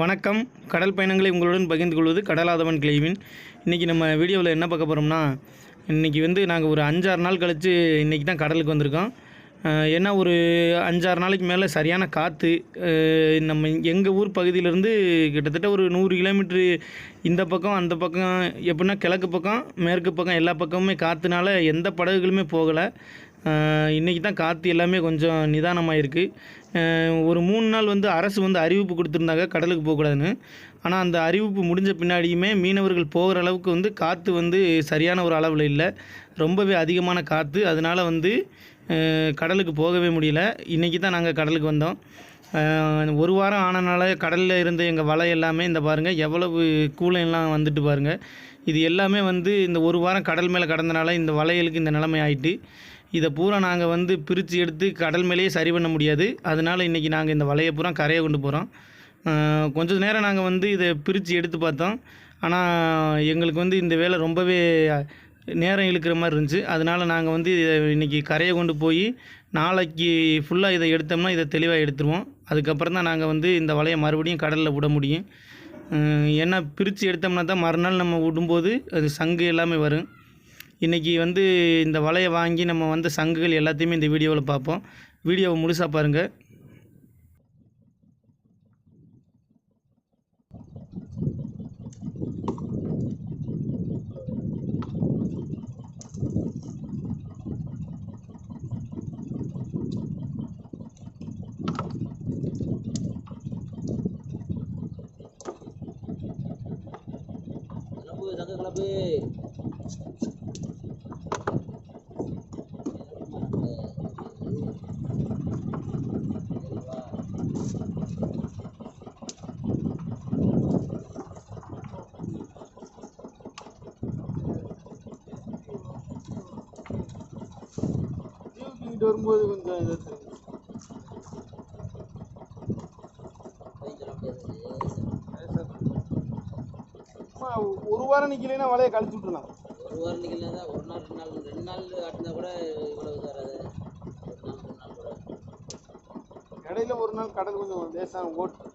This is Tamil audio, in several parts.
வணக்கம். கடல் பயணங்களை உங்களுடன் பகிர்ந்து கொள்வது கடலாதவன் கிளைவின். இன்றைக்கி நம்ம வீடியோவில் என்ன பார்க்க போகிறோம்னா இன்றைக்கி வந்து நாங்கள் ஒரு அஞ்சாறு நாள் கழித்து இன்றைக்கி தான் கடலுக்கு வந்திருக்கோம். ஏன்னா ஒரு அஞ்சாறு நாளைக்கு மேலே சரியான காற்று நம்ம எங்கள் ஊர் பகுதியிலேருந்து கிட்டத்தட்ட ஒரு நூறு கிலோமீட்ரு இந்த பக்கம் அந்த பக்கம் எப்படின்னா கிழக்கு பக்கம் மேற்கு பக்கம் எல்லா பக்கமுமே காற்றுனால எந்த படகுகளுமே போகலை. இன்றைக்கி தான் காற்று எல்லாமே கொஞ்சம் நிதானமாக இருக்குது ஒரு மூணு நாள் வந்து அரசு வந்து அறிவிப்பு கொடுத்துருந்தாங்க கடலுக்கு போகக்கூடாதுன்னு. ஆனால் அந்த அறிவிப்பு முடிஞ்ச பின்னாடியுமே மீனவர்கள் போகிற அளவுக்கு வந்து காற்று வந்து சரியான ஒரு அளவில் இல்லை. ரொம்பவே அதிகமான காற்று அதனால் வந்து கடலுக்கு போகவே முடியல. இன்றைக்கி தான் நாங்கள் கடலுக்கு வந்தோம். ஒரு வாரம் ஆனனால கடலில் இருந்த எங்கள் வலை எல்லாமே இந்த பாருங்கள் எவ்வளவு கூலையெல்லாம் வந்துட்டு பாருங்கள் இது எல்லாமே வந்து இந்த ஒரு வாரம் கடல் மேலே கடந்தனால இந்த வலைகளுக்கு இந்த நிலைமை ஆயிட்டு இதை பூரா நாங்கள் வந்து பிரித்து எடுத்து கடல் மேலேயே சரி பண்ண முடியாது. அதனால் இன்றைக்கி நாங்கள் இந்த வலையை பூரா கரையை கொண்டு போகிறோம் கொஞ்ச நேரம் நாங்கள் வந்து இதை பிரித்து எடுத்து பார்த்தோம். ஆனால் எங்களுக்கு வந்து இந்த வேலை ரொம்பவே நேரம் இழுக்கிற மாதிரி இருந்துச்சு. அதனால் நாங்கள் வந்து இதை இன்றைக்கி கரையை கொண்டு போய் நாளைக்கு ஃபுல்லாக இதை எடுத்தோம்னா இதை தெளிவாக எடுத்துருவோம். அதுக்கப்புறம் தான் நாங்கள் வந்து இந்த வலையை மறுபடியும் கடலில் விட முடியும். ஏன்னா பிரித்து எடுத்தோம்னா தான் மறுநாள் நம்ம விடும்போது அது சங்கு எல்லாமே வரும். இன்றைக்கி வந்து இந்த வலையை வாங்கி நம்ம வந்து சங்குகள் எல்லாத்தையுமே இந்த வீடியோவில் பார்ப்போம். வீடியோவை முழுசாக பாருங்கள் சங்க தூக்கிட்டு வரும்போது கொஞ்சம் இது அம்மா, ஒரு வாரம் நிக்கலைன்னா வலையை கழிச்சு விட்டுலாம் ஒரு வாரம் தான் ஒரு நாள் ரெண்டு நாள் ரெண்டு நாள் ஆட்டினா கூட இவ்வளவு தராது. ஒரு நாள் ரெண்டு நாள் கூட. இடையில ஒரு நாள் கடல் கொஞ்சம் லேசாக ஓட்டு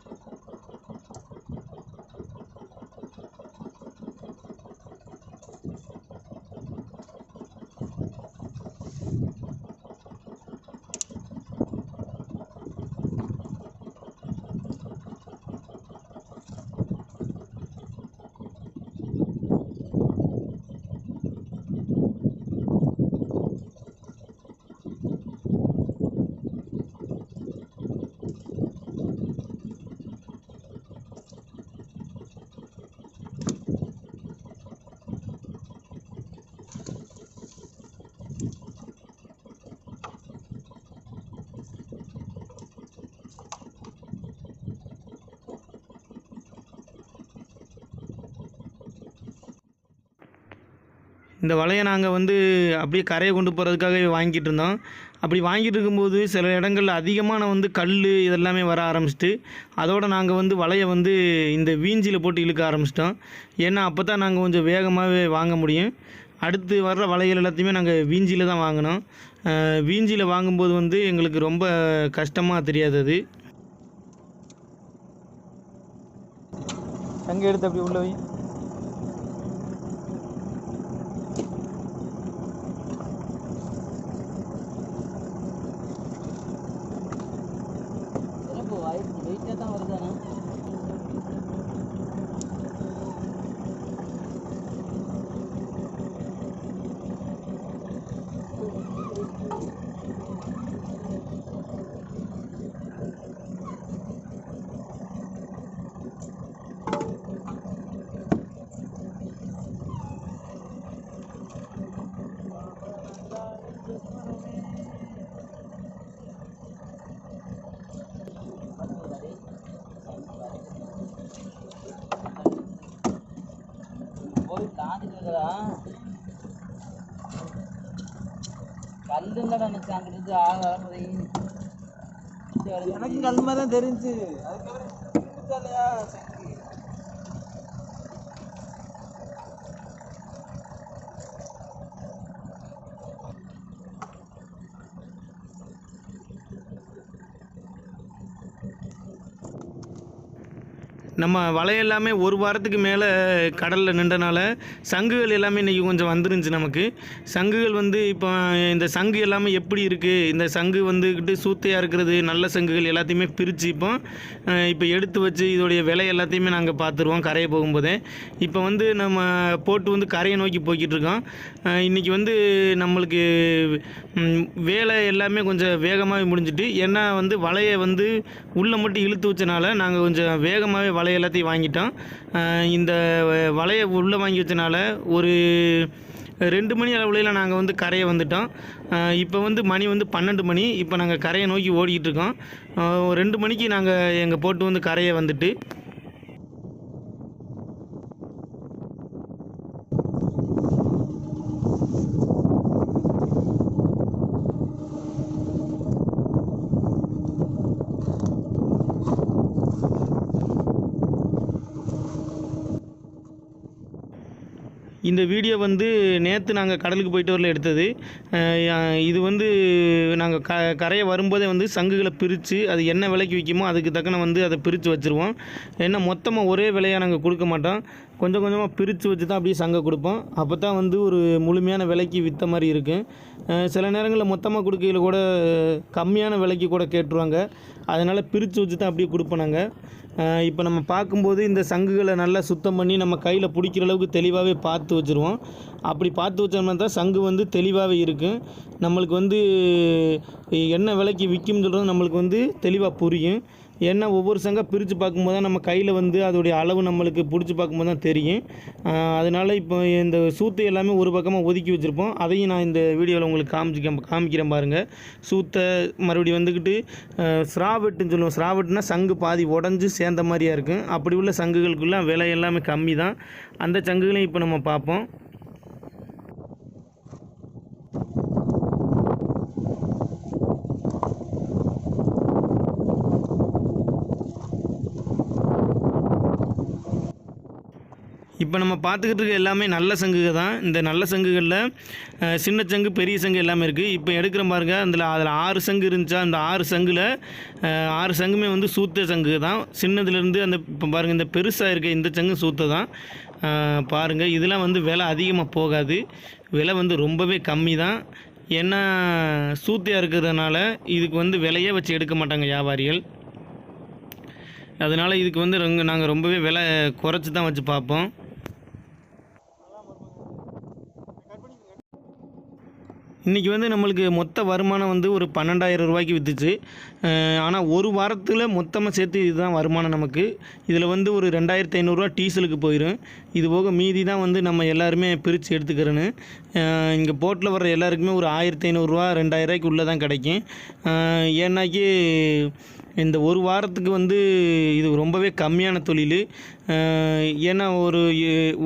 இந்த வலையை நாங்கள் வந்து அப்படியே கரையை கொண்டு போகிறதுக்காக வாங்கிட்டு இருந்தோம். அப்படி வாங்கிட்டு இருக்கும்போது சில இடங்களில் அதிகமான வந்து கல் இதெல்லாமே வர ஆரம்பிச்சிட்டு அதோடு நாங்கள் வந்து வலையை வந்து இந்த வீஞ்சியில் போட்டு இழுக்க ஆரம்பிச்சிட்டோம். ஏன்னா அப்போ தான் நாங்கள் கொஞ்சம் வேகமாகவே வாங்க முடியும். அடுத்து வர்ற வலைகள் எல்லாத்தையுமே நாங்கள் வீஞ்சியில் தான் வாங்கினோம். வீஞ்சியில் வாங்கும்போது வந்து எங்களுக்கு ரொம்ப கஷ்டமாக தெரியாது அது. சங்க எடுத்து அப்படி உள்ள வெயிட்டாக தான் வருதானா போய் தாண்டிட்டு கல்லுங்கடா நினைச்சு அங்கிட்டு இருந்து எனக்கு கல் மாதிரி தான் தெரிஞ்சு. அதுக்கப்புறம் நம்ம வலை எல்லாமே ஒரு வாரத்துக்கு மேலே கடலில் நின்றனால சங்குகள் எல்லாமே இன்றைக்கி கொஞ்சம் வந்துருந்துச்சு நமக்கு. சங்குகள் வந்து இப்போ இந்த சங்கு எல்லாமே எப்படி இருக்குது இந்த சங்கு வந்துக்கிட்டு சூத்தையாக இருக்கிறது நல்ல சங்குகள் எல்லாத்தையுமே பிரித்து இப்போ இப்போ எடுத்து வச்சு இதோடைய விலை எல்லாத்தையுமே நாங்கள் பார்த்துருவோம் கரையை போகும்போதே. இப்போ வந்து நம்ம போட்டு வந்து கரையை நோக்கி போய்கிட்டு இருக்கோம். இன்னைக்கு வந்து நம்மளுக்கு வேலை எல்லாமே கொஞ்சம் வேகமாகவே முடிஞ்சிட்டு ஏன்னா வந்து வலையை வந்து உள்ளே மட்டும் இழுத்து வச்சனால நாங்கள் கொஞ்சம் வேகமாகவே வலை எல்லாத்தையும் வாங்கிட்டோம் இந்த வலையை உள்ளே வாங்கி வச்சனால ஒரு ரெண்டு மணி அளவுல நாங்கள் வந்து கரையை வந்துட்டோம். இப்போ வந்து மணி வந்து பன்னெண்டு மணி. இப்போ நாங்கள் கரையை நோக்கி ஓடிக்கிட்டு இருக்கோம். ஒரு ரெண்டு மணிக்கு நாங்கள் எங்கள் போட்டு வந்து கரையை வந்துட்டு இந்த வீடியோ வந்து நேற்று நாங்கள் கடலுக்கு போயிட்டு வரல எடுத்தது. இது வந்து நாங்கள் க கரையை வரும்போதே வந்து சங்குகளை பிரித்து அது என்ன விலைக்கு விற்குமோ அதுக்கு தக்கன வந்து அதை பிரித்து வச்சுருவோம். ஏன்னா மொத்தமாக ஒரே விலையாக நாங்கள் கொடுக்க மாட்டோம். கொஞ்சம் கொஞ்சமாக பிரித்து வச்சு தான் அப்படியே சங்கை கொடுப்போம். அப்போ தான் வந்து ஒரு முழுமையான விலைக்கு விற்ற மாதிரி இருக்கும். சில நேரங்களில் மொத்தமாக கொடுக்கையில் கூட கம்மியான விலைக்கு கூட கேட்டுருவாங்க. அதனால் பிரித்து வச்சு தான் அப்படியே கொடுப்போம் நாங்கள் இப்போ நம்ம பார்க்கும்போது இந்த சங்குகளை நல்லா சுத்தம் பண்ணி நம்ம கையில் பிடிக்கிற அளவுக்கு தெளிவாகவே பார்த்து வச்சுருவோம். அப்படி பார்த்து வச்சோம்னா தான் சங்கு வந்து தெளிவாகவே இருக்கும். நம்மளுக்கு வந்து என்ன விலைக்கு விற்கும் சொல்கிறது நம்மளுக்கு வந்து தெளிவாக புரியும். ஏன்னா ஒவ்வொரு சங்கம் பிரித்து பார்க்கும்போது தான் நம்ம கையில் வந்து அதோடைய அளவு நம்மளுக்கு பிடிச்சி பார்க்கும்போது தான் தெரியும். அதனால் அதனால இப்போ இந்த சூத்தை எல்லாமே ஒரு பக்கமாக ஒதுக்கி வச்சுருப்போம். அதையும் நான் இந்த வீடியோவில் உங்களுக்கு காமிச்சிக்க காமிக்கிறேன் பாருங்கள் சூத்தை மறுபடியும் வந்துக்கிட்டு ஸ்ராவெட்டுன்னு சொல்லுவோம். ஸ்ராவெட்டுனா சங்கு பாதி உடஞ்சி சேர்ந்த மாதிரியா இருக்கும். அப்படி உள்ள சங்குகளுக்குள்ள விலை எல்லாமே கம்மி தான் அந்த சங்குகளையும் இப்போ நம்ம பார்ப்போம். இப்போ நம்ம பார்த்துக்கிட்டு இருக்க எல்லாமே நல்ல சங்குகள் தான். இந்த நல்ல சங்குகளில் சின்ன சங்கு பெரிய சங்கு எல்லாமே இருக்குது இப்போ எடுக்கிற பாருங்க அதில் அதில் ஆறு சங்கு இருந்துச்சா அந்த ஆறு சங்கில் ஆறு சங்குமே வந்து சூத்த சங்கு தான். சின்னதுலேருந்து அந்த இப்போ பாருங்கள் இந்த பெருசாக இருக்க இந்த சங்கு சூத்த தான். பாருங்கள் இதெல்லாம் வந்து விலை அதிகமாக போகாது. விலை வந்து ரொம்பவே கம்மி தான். ஏன்னா சூத்தையாக இருக்கிறதுனால இதுக்கு வந்து விலையே வச்சு எடுக்க மாட்டாங்க வியாபாரிகள். அதனால் இதுக்கு வந்து ரொம்ப நாங்கள் ரொம்பவே விலை குறைச்சி தான் வச்சு பார்ப்போம். இன்றைக்கி வந்து நம்மளுக்கு மொத்த வருமானம் வந்து ஒரு பன்னெண்டாயிரம் ரூபாய்க்கு விற்றுச்சு ஆனால் ஒரு வாரத்தில் மொத்தமாக சேர்த்து இதுதான் வருமானம் நமக்கு. இதில் வந்து ஒரு ரெண்டாயிரத்தி ஐநூறுரூவா டீசலுக்கு போயிடும் இது போக மீதி தான் வந்து நம்ம எல்லாருமே பிரித்து எடுத்துக்கிறேன்னு. இங்கே போட்டில் வர்ற எல்லாருக்குமே ஒரு ஆயிரத்தி ஐநூறுரூவா ரெண்டாயிரரூவாய்க்கு உள்ளே தான் கிடைக்கும். ஏன்னாக்கி இந்த ஒரு வாரத்துக்கு வந்து இது ரொம்பவே கம்மியான தொழில். ஏன்னா ஒரு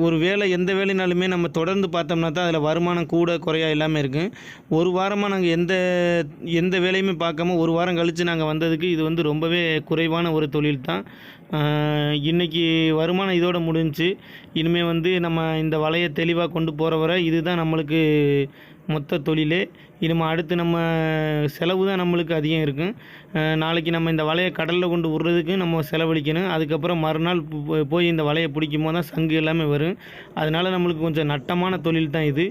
ஒரு வேலை எந்த வேலைனாலுமே நம்ம தொடர்ந்து பார்த்தோம்னா தான் அதில் வருமானம் கூட குறையா எல்லாமே இருக்கும் ஒரு வாரமாக நாங்கள் எந்த எந்த வேலையுமே பார்க்காம ஒரு வாரம் கழித்து நாங்கள் வந்ததுக்கு இது வந்து ரொம்பவே குறைவான ஒரு தொழில் தான். இன்றைக்கி இன்னைக்கு வருமானம் இதோட முடிஞ்சு இனிமேல் வந்து நம்ம இந்த வலையை தெளிவாக கொண்டு போகிற வரை இதுதான் நம்மளுக்கு மொத்த தொழிலே. இனிமேல் அடுத்து நம்ம செலவு தான் நம்மளுக்கு அதிகம் இருக்கும். நாளைக்கு நம்ம இந்த வலையை கடலில் கொண்டு விட்றதுக்கு நம்ம செலவழிக்கணும். அதுக்கப்புறம் மறுநாள் போய் இந்த வலையை பிடிக்கும் போது தான் சங்கு எல்லாமே வரும். அதனால் நம்மளுக்கு கொஞ்சம் நட்டமான தொழில் தான் இது.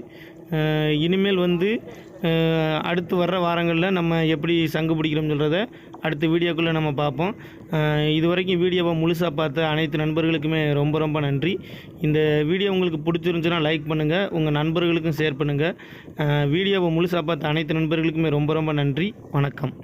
இனிமேல் வந்து அடுத்து வர்ற வாரங்களில் நம்ம எப்படி சங்கு பிடிக்கிறோம்னு சொல்கிறத அடுத்த வீடியோக்குள்ளே நம்ம பார்ப்போம். இது வரைக்கும் வீடியோவை முழுசாக பார்த்த அனைத்து நண்பர்களுக்குமே ரொம்ப ரொம்ப நன்றி. இந்த வீடியோ உங்களுக்கு பிடிச்சிருந்துச்சுன்னா லைக் பண்ணுங்கள் உங்கள் நண்பர்களுக்கும் ஷேர் பண்ணுங்கள் வீடியோவை முழுசாக பார்த்த அனைத்து நண்பர்களுக்குமே ரொம்ப ரொம்ப நன்றி. வணக்கம்.